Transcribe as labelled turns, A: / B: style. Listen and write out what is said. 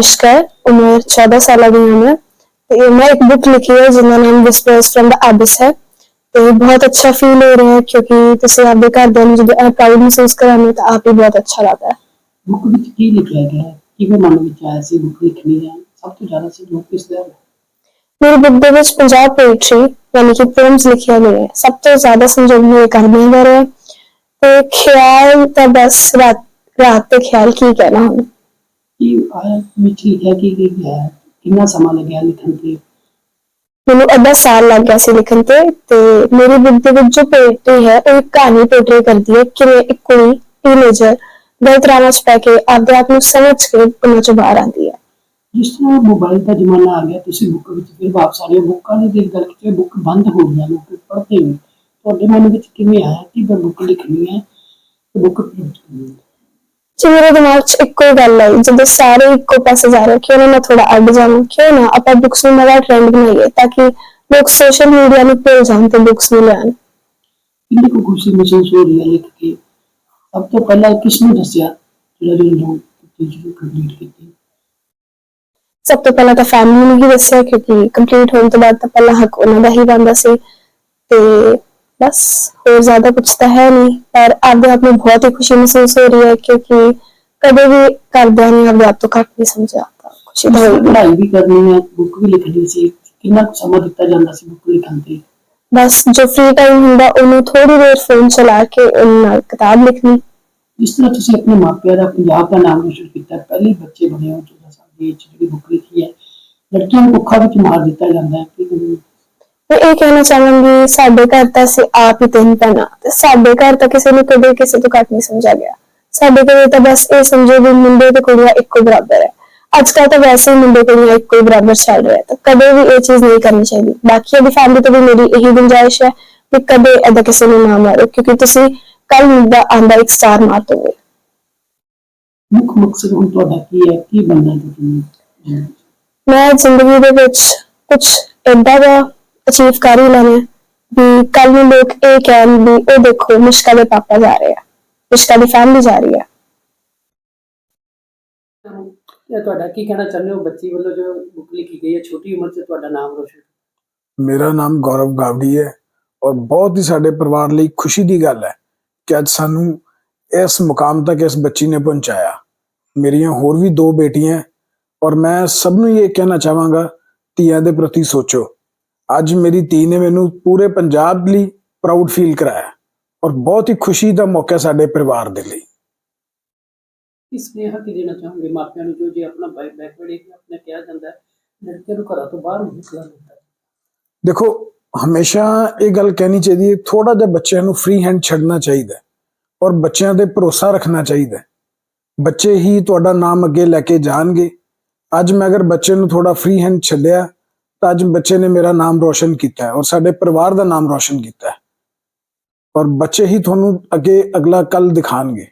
A: ਤਨਿਸ਼ਕਾ ਹੈ ਉਮਰ 14 ਸਾਲਾਂ ਦੀ ਹਾਂ ਮੈਂ ਤੇ ਮੈਂ ਇੱਕ ਬੁੱਕ ਲਿਖੀ ਹੈ ਜਿਹਦਾ ਨਾਮ ਵਿਸਪਰਸ ਫਰਮ ਦ ਐਬਿਸ ਹੈ ਤੇ ਬਹੁਤ ਅੱਛਾ ਫੀਲ ਹੋ ਰਿਹਾ ਹੈ ਕਿਉਂਕਿ ਤੁਸੀਂ ਆਪਦੇ ਘਰਦਿਆਂ ਨੂੰ ਜਦੋਂ ਇਹ ਪ੍ਰਾਊਡ ਮਹਿਸੂਸ ਕਰਾਉਂਦੇ ਤਾਂ ਆਪ ਹੀ ਬਹੁਤ ਅੱਛਾ ਲੱਗਦਾ ਹੈ
B: ਬੁੱਕ ਵਿੱਚ ਕੀ ਲਿਖਿਆ ਗਿਆ ਹੈ ਕਿਵੇਂ ਮਨ ਵਿੱਚ ਆਇਆ ਸੀ ਬੁੱਕ ਲਿਖਣੀ ਹੈ ਸਭ ਤੋਂ ਜ਼ਿਆਦਾ ਸੀ ਲੋਕ ਕਿਸ ਦਾ
A: ਮੇਰੀ ਬੁੱਕ ਦੇ ਵਿੱਚ ਪੰਜਾਬ ਪੋਇਟਰੀ ਯਾਨੀ ਕਿ ਪੋਇਮਸ ਲਿਖੀਆਂ ਗਈਆਂ ਸਭ ਤੋਂ ਜ਼ਿਆਦਾ ਸੰਜੋਗ ਮੇਰੇ ਕਹਾਣੀਆਂ ਬਾਰੇ ਹੈ ਤੇ ਖਿਆਲ ਤਾਂ ਬਸ ਰਾਤ ਰਾਤ ਤੇ ਖਿਆਲ ਕੀ ਕਹਿਣਾ ਹੁਣ
B: ਕੀ ਆਇਆ ਵਿੱਚ ਲਿਖਿਆ ਕੀ ਕੀ ਗਿਆ ਹੈ? ਕਿੰਨਾ ਸਮਾਂ ਲੱਗਿਆ ਲਿਖਣ ਤੇ?
A: ਮੈਨੂੰ ਅੱਧਾ ਸਾਲ ਲੱਗ ਗਿਆ ਸੀ ਲਿਖਣ ਤੇ ਤੇ ਮੇਰੀ ਬੁੱਕ ਦੇ ਵਿੱਚ ਜੋ ਪੋਇਟਰੀ ਹੈ ਉਹ ਇੱਕ ਕਹਾਣੀ ਪੋਰਟਰੇ ਕਰਦੀ ਹੈ ਕਿ ਇੱਕ ਕੁੜੀ ਟੀਨੇਜਰ ਗਲਤ ਰਾਹਾਂ 'ਚ ਪੈ ਕੇ ਆਪਦੇ ਆਪ ਨੂੰ ਸਮਝ ਕੇ ਉਹਨਾਂ 'ਚੋਂ ਬਾਹਰ ਆਉਂਦੀ ਹੈ।
B: ਜਿਸ ਤਰ੍ਹਾਂ ਮੋਬਾਈਲ ਦਾ ਜ਼ਮਾਨਾ ਆ ਗਿਆ ਤੁਸੀਂ ਬੁੱਕ ਵਿੱਚ ਫਿਰ ਵਾਪਸ ਆ ਰਹੇ ਹੋ। ਬੁੱਕਾਂ ਦੀ ਦਿਲ ਗੱਲ ਕਿ ਬੁੱਕ ਬੰਦ ਹੋ ਗਈਆਂ ਲੋਕ ਪੜ੍ਹਦੇ ਨਹੀਂ ਤੁਹਾਡੇ ਮਨ ਵਿੱਚ ਕਿਵੇਂ ਆਇਆ ਕਿ ਮੈਂ ਬੁੱਕ ਲਿਖਣੀ ਹੈ ਤੇ ਬੁੱਕ ਪ੍ਰਿੰਟ ਕਰਨੀ ਹੈ?
A: ਜੀ ਮੇਰੇ ਦਿਮਾਗ 'ਚ ਇੱਕੋ ਹੀ ਗੱਲ ਆਈ ਜਦੋਂ ਸਾਰੇ ਇੱਕੋ ਪਾਸੇ ਜਾ ਰਹੇ ਕਿਉਂ ਨਾ ਮੈਂ ਥੋੜਾ ਅੱਡ ਜਾਵਾਂ ਕਿਉਂ ਨਾ ਆਪਾਂ ਬੁੱਕਸ ਨੂੰ ਨਵਾਂ ਟ੍ਰੈਂਡ ਬਣਾਈਏ ਤਾਂ ਕਿ ਲੋਕ ਸੋਸ਼ਲ ਮੀਡੀਆ ਨੂੰ ਭੁੱਲ ਜਾਣ ਤੇ ਬੁੱਕਸ ਨੂੰ ਲੈਣ।
B: ਕੁ ਖੁਸ਼ੀ ਮਹਿਸੂਸ ਹੋ ਰਹੀ ਹੈ ਲਿਖ ਕੇ? ਸਭ ਤੋਂ ਪਹਿਲਾਂ ਕਿਸ ਨੂੰ ਦੱਸਿਆ ਜਿਹੜਾ ਜਿਹੜੀ ਲੋਕ ਜਿਹੜੀ ਕੰਪਲੀਟ ਕੀਤੀ?
A: ਸਭ ਤੋਂ ਪਹਿਲਾਂ ਤਾਂ ਫੈਮਿਲੀ ਨੂੰ ਹੀ ਦੱਸਿਆ ਕਿਉਂਕਿ ਕੰਪਲੀਟ ਹੋਣ ਤੋਂ ਬਾਅਦ ਤਾਂ ਪਹਿਲਾ ਹੱਕ ਉਹਨਾਂ ਦਾ ਹੀ ਬਣਦਾ ਸੀ ਤੇ ਬਸ ਹੋਰ ਜ਼ਿਆਦਾ ਕੁਝ ਤਾਂ ਹੈ ਨਹੀਂ। ਪਰ ਆਪਦੇ ਆਪ ਨੂੰ ਬਹੁਤ ਹੀ ਖੁਸ਼ੀ ਮਹਿਸੂਸ ਹੋ ਰਹੀ ਹੈ ਕਿਉਂਕਿ ਕਦੇ ਵੀ ਕਰਦਿਆਂ ਨੇ ਆਪਦੇ ਆਪ ਤੋਂ ਘੱਟ ਨਹੀਂ ਸਮਝਿਆ ਤਾਂ ਖੁਸ਼ੀ ਤਾਂ ਹੋਈ
B: ਪੜ੍ਹਾਈ ਵੀ ਕਰਨੀ ਹੈ ਬੁੱਕ ਵੀ ਲਿਖਣੀ ਸੀ। ਕਿੰਨਾ ਕੁ ਸਮਾਂ ਦਿੱਤਾ ਜਾਂਦਾ ਸੀ ਬੁੱਕ ਲਿਖਣ ਤੇ?
A: ਬਸ ਜੋ ਫ੍ਰੀ ਟਾਈਮ ਹੁੰਦਾ ਉਹਨੂੰ ਥੋੜੀ ਦੇਰ ਫੋਨ ਚਲਾ ਕੇ ਉਹਨਾਂ ਨਾਲ ਕਿਤਾਬ ਲਿਖਣੀ।
B: ਜਿਸ ਤਰ੍ਹਾਂ ਤੁਸੀਂ ਆਪਣੇ ਮਾਪਿਆਂ ਦਾ ਪੰਜਾਬ ਦਾ ਨਾਮ ਰੋਸ਼ਨ ਕੀਤਾ ਪਹਿਲੇ ਬੱਚੇ ਬਣੇ ਹੋ 14 ਸਾਲ ਦੀ 'ਚ ਜਿਹੜੀ ਬੁੱਕ ਲਿਖੀ ਹੈ ਲੜਕੀਆਂ ਨੂੰ ਔਖਾ ਵਿੱਚ ਮਾਰ ਦਿੱਤਾ ਜਾਂਦਾ ਹੈ ਕਿ
A: ਮੈਂ ਇਹ ਕਹਿਣਾ ਚਾਹਾਂਗੀ ਸਾਡੇ ਘਰ ਤਾਂ ਅਸੀਂ ਆਪ ਹੀ ਤਿੰਨ ਭੈਣਾਂ ਤੇ ਸਾਡੇ ਘਰ ਤਾਂ ਕਿਸੇ ਨੂੰ ਕਦੇ ਕਿਸੇ ਤੋਂ ਘੱਟ ਨਹੀਂ ਸਮਝਿਆ ਗਿਆ। ਸਾਡੇ ਘਰੇ ਤਾਂ ਬਸ ਇਹ ਸਮਝੋ ਵੀ ਮੁੰਡੇ ਤੇ ਕੁੜੀਆਂ ਇੱਕੋ ਬਰਾਬਰ ਹੈ। ਅੱਜ ਕੱਲ੍ਹ ਤਾਂ ਵੈਸੇ ਹੀ ਮੁੰਡੇ ਕੁੜੀਆਂ ਇੱਕੋ ਹੀ ਬਰਾਬਰ ਚੱਲ ਰਿਹਾ ਤਾਂ ਕਦੇ ਵੀ ਇਹ ਚੀਜ਼ ਨਹੀਂ ਕਰਨੀ ਚਾਹੀਦੀ। ਬਾਕੀ ਦੀ ਫੈਮਿਲੀ ਤੋਂ ਵੀ ਮੇਰੀ ਇਹੀ ਗੁੰਜਾਇਸ਼ ਹੈ ਕਿ ਕਦੇ ਏਦਾਂ ਕਿਸੇ ਨੂੰ ਨਾ ਮਾਰੋ ਕਿਉਂਕਿ ਤੁਸੀਂ ਕੱਲ ਮੁੱਦਾ ਆਂਦਾ ਇੱਕ ਸਟਾਰ ਮਾਰ ਦੋਗੇ
B: ਮੁੱਖ ਮਕਸਦ ਹੁਣ ਤੁਹਾਡਾ ਕੀ ਹੈ? ਕੀ ਬਣਨਾ ਤੁਸੀਂ
A: ਮੈਂ ਜ਼ਿੰਦਗੀ ਦੇ ਵਿੱਚ ਕੁਝ ਏਦਾਂ ਦਾ ਅਚੀਵ ਕਰ ਹੀ ਲੈਣਾ ਵੀ ਕੱਲ ਨੂੰ ਲੋਕ ਇਹ ਕਹਿਣ ਵੀ ਉਹ ਦੇਖੋ ਮੁਸ਼ਕਾ ਦੇ ਪਾਪਾ ਜਾ ਰਹੇ ਆ ਮੁਸ਼ਕਾ ਦੀ ਫੈਮਿਲੀ ਜਾ ਰਹੀ ਹੈ
B: ਇਹ ਤੁਹਾਡਾ ਕੀ ਕਹਿਣਾ ਚਾਹੁੰਦੇ ਹੋ? ਬੱਚੀ ਵੱਲੋਂ ਜੋ ਬੁੱਕ ਲਿਖੀ ਗਈ ਹੈ ਛੋਟੀ ਉਮਰ 'ਚ ਤੁਹਾਡਾ ਨਾਮ ਰੋਸ਼ਨ?
C: ਮੇਰਾ ਨਾਮ ਗੌਰਵ ਗਾਵੜੀ ਹੈ ਔਰ ਬਹੁਤ ਹੀ ਸਾਡੇ ਪਰਿਵਾਰ ਲਈ ਖੁਸ਼ੀ ਦੀ ਗੱਲ ਹੈ ਕਿ ਅੱਜ ਸਾਨੂੰ ਇਸ ਮੁਕਾਮ ਤੱਕ ਇਸ ਬੱਚੀ ਨੇ ਪਹੁੰਚਾਇਆ। ਮੇਰੀਆਂ ਹੋਰ ਵੀ ਦੋ ਬੇਟੀਆਂ ਔਰ ਮੈਂ ਸਭ ਨੂੰ ਇਹ ਕਹਿਣਾ ਚਾਹਾਂਗਾ ਧੀਆਂ ਦੇ ਪ੍ਰਤੀ ਸੋਚੋ। ਅੱਜ ਮੇਰੀ ਧੀ ਨੇ ਮੈਨੂੰ ਪੂਰੇ ਪੰਜਾਬ ਲਈ ਪ੍ਰਾਊਡ ਫੀਲ ਕਰਾਇਆ ਔਰ ਬਹੁਤ ਹੀ ਖੁਸ਼ੀ ਦਾ ਮੌਕਾ ਸਾਡੇ ਪਰਿਵਾਰ ਦੇ ਲਈ।
B: ਇਸ ਨੇ ਕੀ ਦੇਣਾ ਚਾਹੋਗੇ ਮਾਪਿਆਂ ਨੂੰ ਜੋ ਜੇ ਆਪਣਾ ਬੈਕਵਰਡ ਏਰੀਆ ਆਪਣਾ ਕਿਹਾ ਜਾਂਦਾ ਲੜਕੇ ਨੂੰ ਘਰਾਂ ਤੋਂ ਬਾਹਰ ਨਹੀਂ ਨਿਕਲਣ ਦਿੰਦਾ
C: ਦੇਖੋ ਹਮੇਸ਼ਾ ਇਹ ਗੱਲ ਕਹਿਣੀ ਚਾਹੀਦੀ ਹੈ ਥੋੜਾ ਜਿਹਾ ਬੱਚਿਆਂ ਨੂੰ ਫ੍ਰੀ ਹੈਂਡ ਛੱਡਣਾ ਚਾਹੀਦਾ ਹੈ ਔਰ ਬੱਚਿਆਂ ਤੇ ਭਰੋਸਾ ਰੱਖਣਾ ਚਾਹੀਦਾ ਹੈ। ਬੱਚੇ ਹੀ ਤੁਹਾਡਾ ਨਾਮ ਅੱਗੇ ਲੈ ਕੇ ਜਾਣਗੇ। ਅੱਜ ਮੈਂ ਅਗਰ ਬੱਚੇ ਨੂੰ ਥੋੜਾ ਫ੍ਰੀ ਹੈਂਡ ਛੱਡਿਆ ਤਾਂ ਅੱਜ ਬੱਚੇ ਨੇ ਮੇਰਾ ਨਾਮ ਰੋਸ਼ਨ ਕੀਤਾ ਹੈ ਔਰ ਸਾਡੇ ਪਰਿਵਾਰ ਦਾ ਨਾਮ ਰੋਸ਼ਨ ਕੀਤਾ ਹੈ। ਔਰ ਬੱਚੇ ਹੀ ਤੁਹਾਨੂੰ ਅੱਗੇ ਅਗਲਾ ਕੱਲ ਦਿਖਾਣਗੇ।